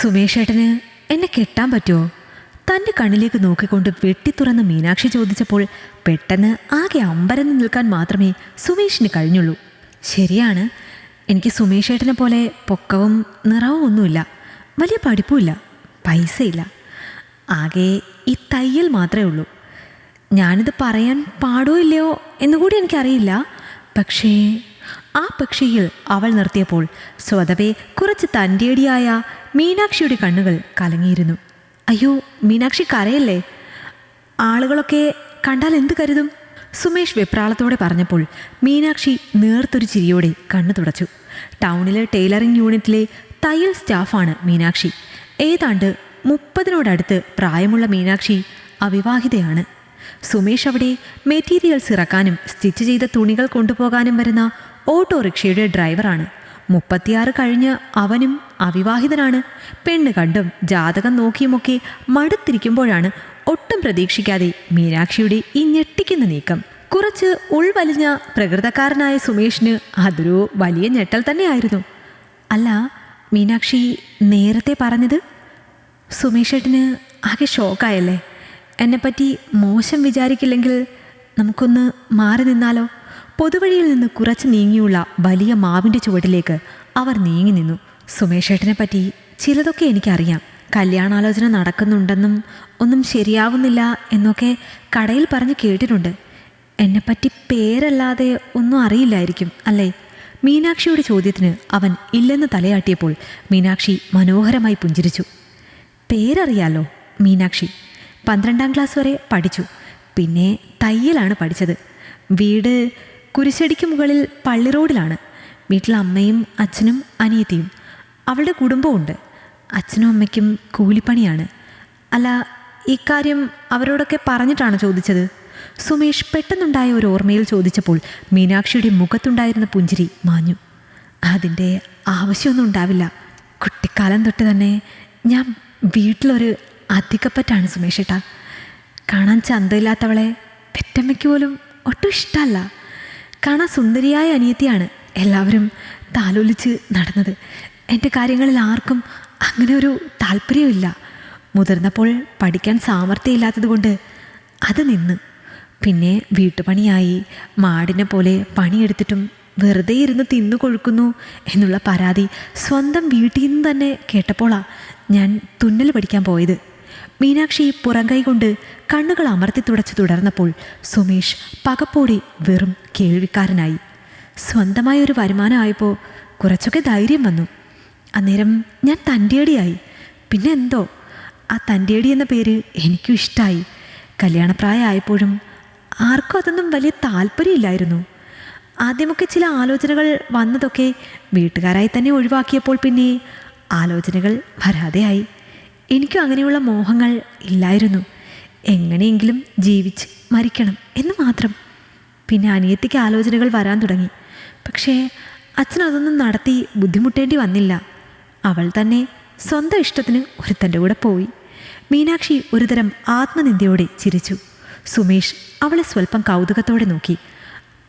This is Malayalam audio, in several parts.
സുമേഷേട്ടന് എന്നെ കെട്ടാൻ പറ്റുമോ? തന്റെ കണ്ണിലേക്ക് നോക്കിക്കൊണ്ട് വെട്ടിത്തുറന്ന് മീനാക്ഷി ചോദിച്ചപ്പോൾ പെട്ടെന്ന് ആകെ അമ്പരന്ന് നിൽക്കാൻ മാത്രമേ സുമേഷിന് കഴിഞ്ഞുള്ളൂ. ശരിയാണ് എനിക്ക് സുമേഷേട്ടനെ പോലെ പൊക്കവും നിറവും ഒന്നുമില്ല വലിയ പഠിപ്പുമില്ല പൈസയില്ല. ആകെ ഈ തയ്യൽ മാത്രമേ ഉള്ളൂ. ഞാനിത് പറയാൻ പാടോ ഇല്ലയോ എന്നുകൂടി എനിക്കറിയില്ല. പക്ഷേ ആ പക്ഷിയിൽ അവൾ നിർത്തിയപ്പോൾ സ്വതവേ കുറച്ച് തന്റെടിയായ മീനാക്ഷിയുടെ കണ്ണുകൾ കലങ്ങിയിരുന്നു. അയ്യോ മീനാക്ഷി കരയല്ലേ? ആളുകളൊക്കെ കണ്ടാൽ എന്ത് കരുതും? സുമേഷ് വെപ്രാളത്തോടെ പറഞ്ഞപ്പോൾ മീനാക്ഷി നേർത്തൊരു ചിരിയോടെ കണ്ണു തുടച്ചു. ടൗണിലെ ടൈലറിംഗ് യൂണിറ്റിലെ തയ്യൽ സ്റ്റാഫാണ് മീനാക്ഷി. ഏതാണ്ട് മുപ്പതിനോടടുത്ത് പ്രായമുള്ള മീനാക്ഷി അവിവാഹിതയാണ്. സുമേഷ് അവിടെ മെറ്റീരിയൽസ് ഇറക്കാനും സ്റ്റിച്ച് ചെയ്ത തുണികൾ കൊണ്ടുപോകാനും വരുന്ന ഓട്ടോറിക്ഷയുടെ ഡ്രൈവറാണ്. മുപ്പത്തിയാറ് കഴിഞ്ഞ് അവനും അവിവാഹിതനാണ്. പെണ്ണ് കണ്ടും ജാതകം നോക്കിയുമൊക്കെ മടുത്തിരിക്കുമ്പോഴാണ് ഒട്ടും പ്രതീക്ഷിക്കാതെ മീനാക്ഷിയുടെ ഈ ഞെട്ടിക്കുന്ന നീക്കം. കുറച്ച് ഉൾവലിഞ്ഞ പ്രകൃതക്കാരനായ സുമേഷിന് അതൊരു വലിയ ഞെട്ടൽ തന്നെയായിരുന്നു. അല്ല മീനാക്ഷി നേരത്തെ പറഞ്ഞത്? സുമേഷേട്ടന് ആകെ ഷോക്കായല്ലേ? എന്നെപ്പറ്റി മോശം വിചാരിക്കില്ലെങ്കിൽ നമുക്കൊന്ന് മാറി നിന്നാലോ? പൊതുവഴിയിൽ നിന്ന് കുറച്ച് നീങ്ങിയുള്ള വലിയ മാവിന്റെ ചുവട്ടിലേക്ക് അവർ നീങ്ങി നിന്നു. സുമേഷേട്ടനെ പറ്റി ചിലതൊക്കെ എനിക്കറിയാം. കല്യാണാലോചന നടക്കുന്നുണ്ടെന്നും ഒന്നും ശരിയാവുന്നില്ല എന്നൊക്കെ കടയിൽ പറഞ്ഞ് കേട്ടിട്ടുണ്ട്. എന്നെപ്പറ്റി പേരല്ലാതെ ഒന്നും അറിയില്ലായിരിക്കും അല്ലേ? മീനാക്ഷിയുടെ ചോദ്യത്തിന് അവൻ ഇല്ലെന്ന് തലയാട്ടിയപ്പോൾ മീനാക്ഷി മനോഹരമായി പുഞ്ചിരിച്ചു. പേരറിയാലോ മീനാക്ഷി? പന്ത്രണ്ടാം ക്ലാസ് വരെ പഠിച്ചു. പിന്നെ തയ്യലാണ് പഠിച്ചത്. വീട് കുരിശടിക്ക് മുകളിൽ പള്ളി റോഡിലാണ്. വീട്ടിൽ അമ്മയും അച്ഛനും അനിയത്തിയും. അവളുടെ കുടുംബമുണ്ട് അച്ഛനും അമ്മയ്ക്കും കൂലിപ്പണിയാണ്. അല്ല ഇക്കാര്യം അവരോടൊക്കെ പറഞ്ഞിട്ടാണ് ചോദിച്ചത്? സുമേഷ് പെട്ടെന്നുണ്ടായ ഒരു ഓർമ്മയിൽ ചോദിച്ചപ്പോൾ മീനാക്ഷിയുടെ മുഖത്തുണ്ടായിരുന്ന പുഞ്ചിരി മാഞ്ഞു. അതിന്റെ ആവശ്യമൊന്നും ഉണ്ടാവില്ല. കുട്ടിക്കാലം തൊട്ട് തന്നെ ഞാൻ വീട്ടിലൊരു അധികപ്പറ്റാണ് സുമേഷേട്ടാ. കാണാൻ ചന്തയില്ലാത്തവളെ പെറ്റമ്മയ്ക്ക് പോലും ഒട്ടും ഇഷ്ടമല്ല. കാണാൻ സുന്ദരിയായ അനിയത്തിയാണ് എല്ലാവരും താലോലിച്ച് നടന്നത്. എന്റെ കാര്യങ്ങളിൽ ആർക്കും അങ്ങനെ ഒരു താല്പര്യമില്ല മുതിർന്നപ്പോൾ പഠിക്കാൻ സാമർഥ്യമില്ലാത്തതുകൊണ്ട് അത് നിന്ന്. പിന്നെ വീട്ടുപണിയായി. മാടിനെ പോലെ പണിയെടുത്തിട്ടും വെറുതെ ഇരുന്ന് തിന്നു കൊഴുക്കുന്നു എന്നുള്ള പരാതി സ്വന്തം വീട്ടിൽ നിന്ന് തന്നെ കേട്ടപ്പോളാ ഞാൻ തുന്നൽ പഠിക്കാൻ പോയത്. മീനാക്ഷി പുറംകൈ കൊണ്ട് കണ്ണുകൾ അമർത്തി തുടച്ചു തുടർന്നപ്പോൾ സുമേഷ് പകപ്പോടി വെറും കേൾവിക്കാരനായി. സ്വന്തമായ ഒരു വരുമാനമായപ്പോൾ കുറച്ചൊക്കെ ധൈര്യം വന്നു. അന്നേരം ഞാൻ തന്റെടിയായി. പിന്നെ എന്തോ? ആ തന്റെടി എന്ന പേര് എനിക്കും ഇഷ്ടമായി കല്യാണപ്രായമായപ്പോഴും ആർക്കും അതൊന്നും വലിയ താല്പര്യമില്ലായിരുന്നു. ആദ്യമൊക്കെ ചില ആലോചനകൾ വന്നതൊക്കെ വീട്ടുകാരായി തന്നെ ഒഴിവാക്കിയപ്പോൾ പിന്നെ ആലോചനകൾ വരാതെയായി. എനിക്കും അങ്ങനെയുള്ള മോഹങ്ങൾ ഇല്ലായിരുന്നു. എങ്ങനെയെങ്കിലും ജീവിച്ച് മരിക്കണം എന്ന് മാത്രം. പിന്നെ അനിയത്തിക്ക് ആലോചനകൾ വരാൻ തുടങ്ങി. പക്ഷേ അച്ഛൻ അതൊന്നും നടത്തി ബുദ്ധിമുട്ടേണ്ടി വന്നില്ല. അവൾ തന്നെ സ്വന്തം ഇഷ്ടത്തിന് ഒരുത്തന്റെ കൂടെ പോയി. മീനാക്ഷി ഒരുതരം ആത്മനിന്ദയോടെ ചിരിച്ചു. സുമേഷ് അവളെ സ്വല്പം കൗതുകത്തോടെ നോക്കി.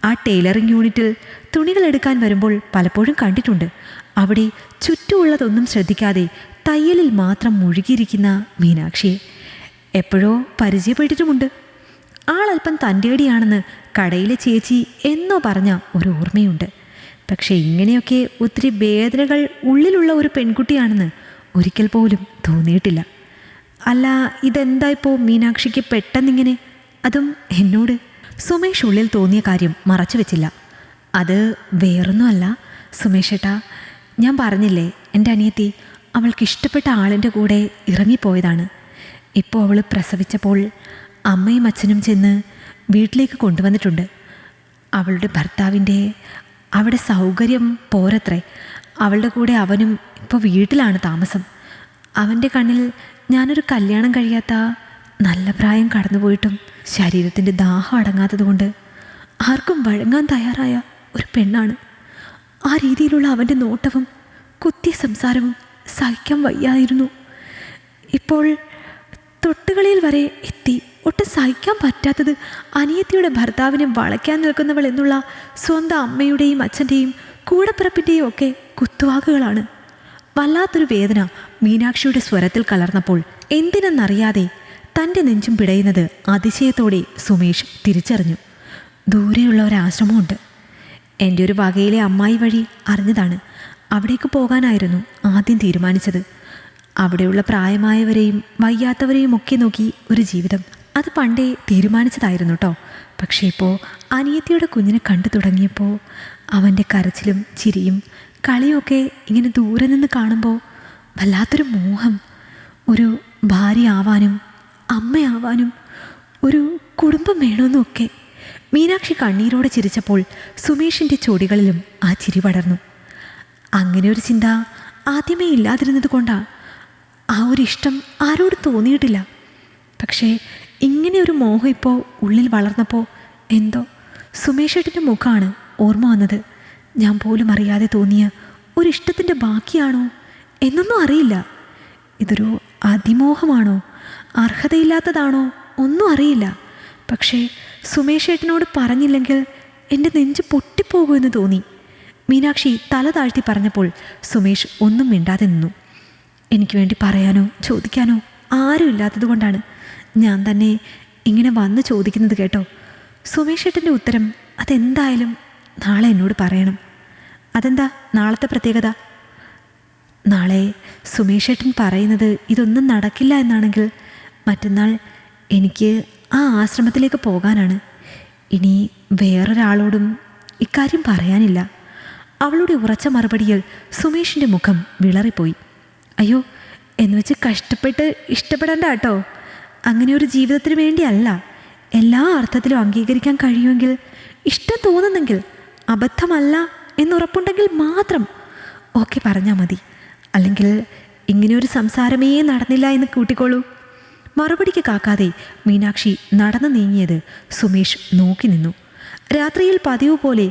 ആ ടൈലറിംഗ് യൂണിറ്റിൽ തുണികൾ എടുക്കാൻ വരുമ്പോൾ പലപ്പോഴും കണ്ടിട്ടുണ്ട്. അവിടെ ചുറ്റുമുള്ളതൊന്നും ശ്രദ്ധിക്കാതെ തയ്യലിൽ മാത്രം മുഴുകിയിരിക്കുന്ന മീനാക്ഷിയെ. എപ്പോഴോ പരിചയപ്പെട്ടിട്ടുമുണ്ട്. ആളല്പം തന്റെടിയാണെന്ന് കടയിലെ ചേച്ചി എന്നോ പറഞ്ഞ ഒരു ഓർമ്മയുണ്ട്. പക്ഷേ ഇങ്ങനെയൊക്കെ ഒത്തിരി വേദനകൾ ഉള്ളിലുള്ള ഒരു പെൺകുട്ടിയാണെന്ന് ഒരിക്കൽ പോലും തോന്നിയിട്ടില്ല. അല്ല ഇതെന്തായിപ്പോൾ മീനാക്ഷിക്ക് പെട്ടെന്നിങ്ങനെ? അതും എന്നോട് സുമേഷ് ഉള്ളിൽ തോന്നിയ കാര്യം മറച്ചു വെച്ചില്ല. അത് വേറൊന്നുമല്ല. സുമേഷേട്ടാ ഞാൻ പറഞ്ഞില്ലേ എന്റെ അനിയത്തി അവൾക്ക് ഇഷ്ടപ്പെട്ട ആളിന്റെ കൂടെ ഇറങ്ങിപ്പോയതാണ്. ഇപ്പോൾ അവൾ പ്രസവിച്ചപ്പോൾ അമ്മയും അച്ഛനും ചെന്ന് വീട്ടിലേക്ക് കൊണ്ടുവന്നിട്ടുണ്ട്. അവളുടെ ഭർത്താവിന്റെ അവിടെ സൗകര്യം പോരത്രേ. അവളുടെ കൂടെ അവനും ഇപ്പോൾ വീട്ടിലാണ് താമസം. അവന്റെ കണ്ണിൽ ഞാനൊരു കല്യാണം കഴിയാത്ത നല്ല പ്രായം കടന്നുപോയിട്ടും ശരീരത്തിന്റെ ദാഹം അടങ്ങാത്തതുകൊണ്ട് ആർക്കും വഴങ്ങാൻ തയ്യാറായ ഒരു പെണ്ണാണ്. ആ രീതിയിലുള്ള അവന്റെ നോട്ടവും കുത്തിയ സംസാരവും സഹിക്കാൻ വയ്യായിരുന്നു. ഇപ്പോൾ തൊട്ടുകളിയിൽ വരെ എത്തി ഒട്ടും സഹിക്കാൻ പറ്റാത്തത് അനിയത്തിയുടെ ഭർത്താവിനെ വളയ്ക്കാൻ നിൽക്കുന്നവൾ എന്നുള്ള സ്വന്തം അമ്മയുടെയും അച്ഛന്റെയും കൂടപ്പിറപ്പിന്റെയും ഒക്കെ കുത്തുവാക്കുകളാണ്. വല്ലാത്തൊരു വേദന മീനാക്ഷിയുടെ സ്വരത്തിൽ കലർന്നപ്പോൾ എന്തിനെന്നറിയാതെ തന്റെ നെഞ്ചും പിടയുന്നത് അതിശയത്തോടെ സുമേഷ് തിരിച്ചറിഞ്ഞു. ദൂരെയുള്ള ഒരാശ്രമമുണ്ട് എന്റെ ഒരു വകയിലെ അമ്മായി വഴി അറിഞ്ഞതാണ്. അവിടേക്ക് പോകാനായിരുന്നു ആദ്യം തീരുമാനിച്ചത്. അവിടെയുള്ള പ്രായമായവരെയും വയ്യാത്തവരെയും ഒക്കെ നോക്കി ഒരു ജീവിതം അത് പണ്ടേ തീരുമാനിച്ചതായിരുന്നു കേട്ടോ പക്ഷേ ഇപ്പോൾ അനിയത്തിയുടെ കുഞ്ഞിനെ കണ്ടു തുടങ്ങിയപ്പോൾ അവന്റെ കരച്ചിലും ചിരിയും കളിയൊക്കെ ഇങ്ങനെ ദൂരെ നിന്ന് കാണുമ്പോൾ വല്ലാത്തൊരു മോഹം ഒരു ഭാര്യ ആവാനും അമ്മയാവാനും ഒരു കുടുംബം വേണമെന്നൊക്കെ മീനാക്ഷി കണ്ണീരോടെ ചിരിച്ചപ്പോൾ സുമേഷിന്റെ ചൊടികളിലും ആ ചിരി പടർന്നു. അങ്ങനെ ഒരു ചിന്ത ആദ്യമേ ഇല്ലാതിരുന്നത് കൊണ്ടാണ് ആ ഒരു ഇഷ്ടം ആരോട് തോന്നിയിട്ടില്ല. പക്ഷേ ഇങ്ങനെ ഒരു മോഹം ഇപ്പോൾ ഉള്ളിൽ വളർന്നപ്പോൾ എന്തോ സുമേഷേട്ടന്റെ മുഖമാണ് ഓർമ്മ വന്നത്. ഞാൻ പോലും അറിയാതെ തോന്നിയ ഒരു ഇഷ്ടത്തിന്റെ ബാക്കിയാണോ എന്നൊന്നും അറിയില്ല. ഇതൊരു അതിമോഹമാണോ? അർഹതയില്ലാത്തതാണോ? ഒന്നും അറിയില്ല. പക്ഷേ സുമേഷേട്ടനോട് പറഞ്ഞില്ലെങ്കിൽ എന്റെ നെഞ്ച് പൊട്ടിപ്പോകുമെന്ന് തോന്നി. മീനാക്ഷി തല താഴ്ത്തി പറഞ്ഞപ്പോൾ സുമേഷ് ഒന്നും മിണ്ടാതെ നിന്നു. എനിക്ക് വേണ്ടി പറയാനോ ചോദിക്കാനോ ആരും ഇല്ലാത്തതുകൊണ്ടാണ് ഞാൻ തന്നെ ഇങ്ങനെ വന്ന് ചോദിക്കുന്നത് കേട്ടോ. സുമേഷേട്ടന്റെ ഉത്തരം അതെന്തായാലും നാളെ എന്നോട് പറയണം. അതെന്താ നാളത്തെ പ്രത്യേകത? നാളെ സുമേഷേട്ടൻ പറയുന്നത് ഇതൊന്നും നടക്കില്ല എന്നാണെങ്കിൽ മറ്റന്നാൾ എനിക്ക് ആ ആശ്രമത്തിലേക്ക് പോകാനാണ്. ഇനി വേറൊരാളോടും ഇക്കാര്യം പറയാനില്ല. അവളുടെ ഉറച്ച മറുപടിയിൽ സുമേഷിന്റെ മുഖം വിളറിപ്പോയി. അയ്യോ എന്നുവെച്ച് കഷ്ടപ്പെട്ട് ഇഷ്ടപ്പെടേണ്ട കേട്ടോ. അങ്ങനെ ഒരു ജീവിതത്തിന് വേണ്ടിയല്ല. എല്ലാ അർത്ഥത്തിലും അംഗീകരിക്കാൻ കഴിയുമെങ്കിൽ ഇഷ്ടം തോന്നുന്നെങ്കിൽ അബദ്ധമല്ല എന്നുറപ്പുണ്ടെങ്കിൽ മാത്രം ഓക്കെ പറഞ്ഞാൽ മതി. അല്ലെങ്കിൽ ഇങ്ങനെയൊരു സംസാരമേ നടന്നില്ല എന്ന് കൂട്ടിക്കോളൂ. മറുപടിക്ക് കാക്കാതെ മീനാക്ഷി നടന്നു നീങ്ങിയത് സുമേഷ് നോക്കി നിന്നു. രാത്രിയിൽ പതിവ് പോലെ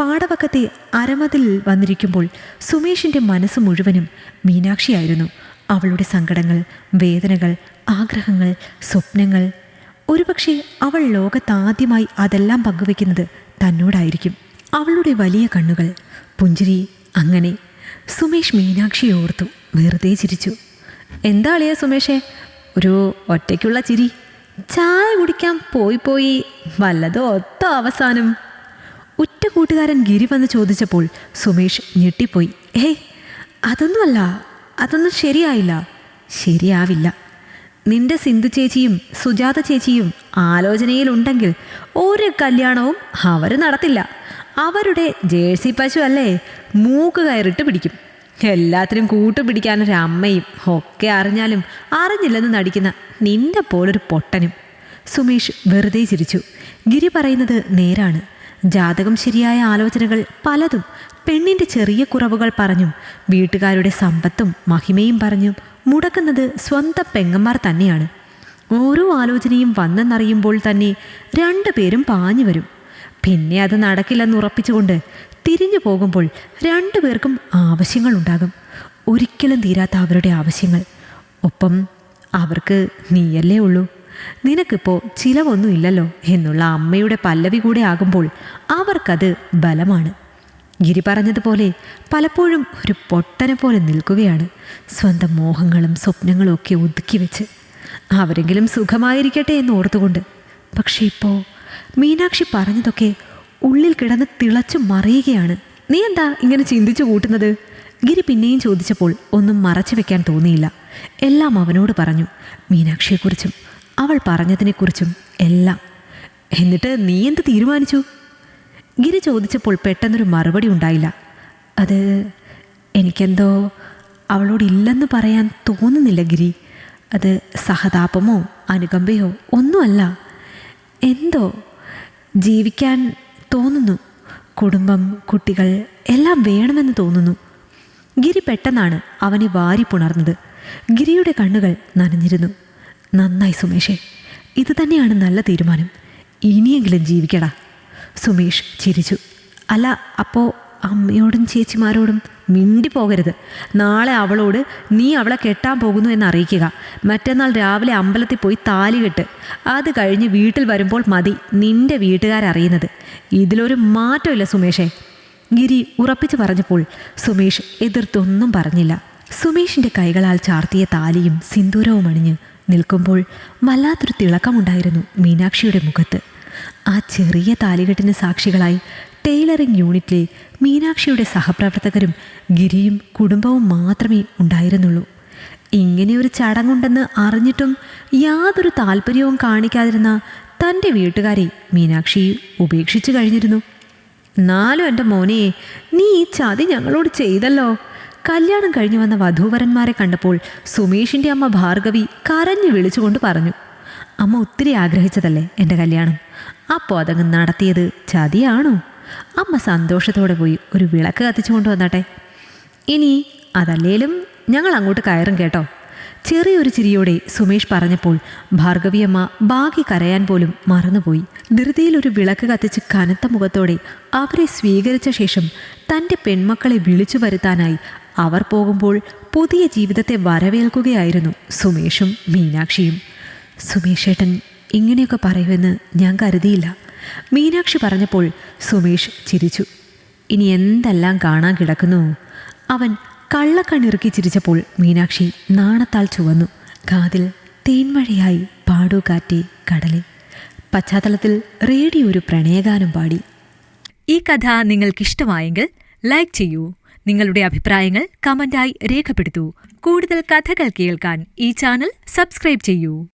പാടവക്കത്തെ അരമതിൽ വന്നിരിക്കുമ്പോൾ സുമേഷിന്റെ മനസ്സ് മുഴുവനും മീനാക്ഷിയായിരുന്നു. അവളുടെ സങ്കടങ്ങൾ വേദനകൾ ആഗ്രഹങ്ങൾ സ്വപ്നങ്ങൾ. ഒരുപക്ഷെ അവൾ ലോകത്താദ്യമായി അതെല്ലാം പങ്കുവെക്കുന്നത് തന്നോടായിരിക്കും. അവളുടെ വലിയ കണ്ണുകൾ. പുഞ്ചിരി അങ്ങനെ. സുമേഷ് മീനാക്ഷി ഓർത്തു വെറുതെ ചിരിച്ചു. എന്താ അളിയ സുമേഷേ? ഒരു ഒറ്റയ്ക്കുള്ള ചിരി. ചായ കുടിക്കാൻ പോയി പോയി വല്ലതോ ഒത്ത അവസാനം. ഉറ്റ കൂട്ടുകാരൻ ഗിരി വന്ന് ചോദിച്ചപ്പോൾ സുമേഷ് ഞെട്ടിപ്പോയി. ഏയ് അതൊന്നുമല്ല അതൊന്നും ശരിയായില്ല. ശരിയാവില്ല. നിന്റെ സിന്ധു ചേച്ചിയും സുജാത ചേച്ചിയും ആലോചനയിലുണ്ടെങ്കിൽ ഒരു കല്യാണവും അവർ നടത്തില്ല. അവരുടെ ജേഴ്സി പശു അല്ലേ? മൂക്ക് കയറിട്ട് പിടിക്കും. എല്ലാത്തിനും കൂട്ടുപിടിക്കാൻ ഒരു അമ്മയും ഒക്കെ അറിഞ്ഞാലും അറിഞ്ഞില്ലെന്ന് നടിക്കുന്ന നിന്റെ പോലൊരു പൊട്ടനും. സുമേഷ് വെറുതെ ചിരിച്ചു. ഗിരി പറയുന്നത് നേരാണ്. ജാതകം ശരിയായ ആലോചനകൾ പലതും പെണ്ണിന്റെ ചെറിയ കുറവുകൾ പറഞ്ഞും വീട്ടുകാരുടെ സമ്പത്തും മഹിമയും പറഞ്ഞും മുടക്കുന്നത് സ്വന്തം പെങ്ങന്മാർ തന്നെയാണ്. ഓരോ ആലോചനയും വന്നെന്നറിയുമ്പോൾ തന്നെ രണ്ടുപേരും പാഞ്ഞു വരും. പിന്നെ അത് നടക്കില്ലെന്ന് ഉറപ്പിച്ചുകൊണ്ട് തിരിഞ്ഞു പോകുമ്പോൾ രണ്ടുപേർക്കും ആവശ്യങ്ങളുണ്ടാകും. ഒരിക്കലും തീരാത്ത അവരുടെ ആവശ്യങ്ങൾ. ഒപ്പം അവർക്ക് നീയല്ലേ ഉള്ളൂ. നിനക്കിപ്പോൾ ചിലവൊന്നും ഇല്ലല്ലോ എന്നുള്ള അമ്മയുടെ പല്ലവി കൂടെ ആകുമ്പോൾ അവർക്കത് ബലമാണ്. ഗിരി പറഞ്ഞതുപോലെ പലപ്പോഴും ഒരു പൊട്ടനെ പോലെ നിൽക്കുകയാണ്. സ്വന്തം മോഹങ്ങളും സ്വപ്നങ്ങളും ഒക്കെ ഒതുക്കി വെച്ച്. അവരെങ്കിലും സുഖമായിരിക്കട്ടെ എന്ന് ഓർത്തുകൊണ്ട്. പക്ഷേ ഇപ്പോൾ മീനാക്ഷി പറഞ്ഞതൊക്കെ ഉള്ളിൽ കിടന്ന് തിളച്ചു മറിയുകയാണ്. നീ എന്താ ഇങ്ങനെ ചിന്തിച്ചു കൂട്ടുന്നത്? ഗിരി പിന്നെയും ചോദിച്ചപ്പോൾ ഒന്നും മറച്ചു വെക്കാൻ തോന്നിയില്ല. എല്ലാം അവനോട് പറഞ്ഞു. മീനാക്ഷിയെക്കുറിച്ചും അവൾ പറഞ്ഞതിനെക്കുറിച്ചും എല്ലാം. എന്നിട്ട് നീ എന്ത് തീരുമാനിച്ചു? ഗിരി ചോദിച്ചപ്പോൾ പെട്ടെന്നൊരു മറുപടി ഉണ്ടായില്ല. അത് എനിക്കെന്തോ അവളോടില്ലെന്ന് പറയാൻ തോന്നുന്നില്ല ഗിരി. അത് സഹതാപമോ അനുകമ്പയോ ഒന്നുമല്ല. എന്തോ ജീവിക്കാൻ തോന്നുന്നു. കുടുംബം കുട്ടികൾ എല്ലാം വേണമെന്ന് തോന്നുന്നു. ഗിരി പെട്ടെന്നാണ് അവനെ വാരി പുണർന്നത്. ഗിരിയുടെ കണ്ണുകൾ നനഞ്ഞിരുന്നു. നന്നായി സുമേഷേ ഇത് തന്നെയാണ് നല്ല തീരുമാനം. ഇനിയെങ്കിലും ജീവിക്കടാ. സുമേഷ് ചിരിച്ചു. അല്ല അപ്പോൾ അമ്മയോടും ചേച്ചിമാരോടും മിണ്ടി പോകരുത്. നാളെ അവളോട് നീ അവളെ കെട്ടാൻ പോകുന്നു എന്ന് അറിയിക്കുക. മറ്റന്നാൾ രാവിലെ അമ്പലത്തിൽ പോയി താലി കെട്ട്. അത് കഴിഞ്ഞ് വീട്ടിൽ വരുമ്പോൾ മതി നിന്റെ വീട്ടുകാരറിയുന്നത് ഇതിലൊരു മാറ്റമില്ല സുമേഷേ. ഗിരി ഉറപ്പിച്ചു പറഞ്ഞപ്പോൾ സുമേഷ് എതിർത്തൊന്നും പറഞ്ഞില്ല. സുമേഷിന്റെ കൈകളാൽ ചാർത്തിയ താലിയും സിന്ദൂരവും അണിഞ്ഞ് നിൽക്കുമ്പോൾ വല്ലാത്തൊരു തിളക്കമുണ്ടായിരുന്നു മീനാക്ഷിയുടെ മുഖത്ത്. ആ ചെറിയ താലികെട്ടിന് സാക്ഷികളായി ടെയ്ലറിംഗ് യൂണിറ്റിലെ മീനാക്ഷിയുടെ സഹപ്രവർത്തകരും ഗിരിയും കുടുംബവും മാത്രമേ ഉണ്ടായിരുന്നുള്ളൂ. ഇങ്ങനെ ഒരു ചടങ്ങുണ്ടെന്ന് അറിഞ്ഞിട്ടും യാതൊരു താല്പര്യവും കാണിക്കാതിരുന്ന തന്റെ വീട്ടുകാരെ മീനാക്ഷി ഉപേക്ഷിച്ചു കഴിഞ്ഞിരുന്നു. നാലും എന്റെ മോനെ നീ ഈ ചതി ഞങ്ങളോട് ചെയ്തല്ലോ. കല്യാണം കഴിഞ്ഞു വന്ന വധൂവരന്മാരെ കണ്ടപ്പോൾ സുമേഷിന്റെ അമ്മ ഭാർഗവി കരഞ്ഞു വിളിച്ചുകൊണ്ട് പറഞ്ഞു. അമ്മ ഒത്തിരി ആഗ്രഹിച്ചതല്ലേ എന്റെ കല്യാണം? അപ്പോൾ അതങ്ങ് നടത്തിയത് ചതിയാണോ? അമ്മ സന്തോഷത്തോടെ പോയി ഒരു വിളക്ക് കത്തിച്ചു കൊണ്ടുവന്നാട്ടെ. ഇനി അതല്ലേലും ഞങ്ങൾ അങ്ങോട്ട് കയറും കേട്ടോ. ചെറിയൊരു ചിരിയോടെ സുമേഷ് പറഞ്ഞപ്പോൾ ഭാർഗവിയമ്മ ബാക്കി കരയാൻ പോലും മറന്നുപോയി. ധൃതിയിൽ ഒരു വിളക്ക് കത്തിച്ച് കനത്ത മുഖത്തോടെ അവരെ സ്വീകരിച്ച ശേഷം തന്റെ പെൺമക്കളെ വിളിച്ചു വരുത്താനായി അവർ പോകുമ്പോൾ പുതിയ ജീവിതത്തെ വരവേൽക്കുകയായിരുന്നു സുമേഷും മീനാക്ഷിയും. സുമേഷേട്ടൻ ഇങ്ങനെയൊക്കെ പറയുമെന്ന് ഞാൻ കരുതിയില്ല. മീനാക്ഷി പറഞ്ഞപ്പോൾ സുമേഷ് ചിരിച്ചു. ഇനി എന്തെല്ലാം കാണാൻ കിടക്കുന്നു? അവൻ കള്ളക്കണ്ണിറുക്കി ചിരിച്ചപ്പോൾ മീനാക്ഷി നാണത്താൽ ചുവന്നു. കാതിൽ തേൻമഴയായി പാടു കാറ്റി കടലിൽ. പശ്ചാത്തലത്തിൽ റേഡിയോ ഒരു പ്രണയഗാനം പാടി. ഈ കഥ നിങ്ങൾക്കിഷ്ടമായെങ്കിൽ ലൈക്ക് ചെയ്യൂ. നിങ്ങളുടെ അഭിപ്രായങ്ങൾ കമന്റായി രേഖപ്പെടുത്തൂ. കൂടുതൽ കഥകൾ കേൾക്കാൻ ഈ ചാനൽ സബ്സ്ക്രൈബ് ചെയ്യൂ.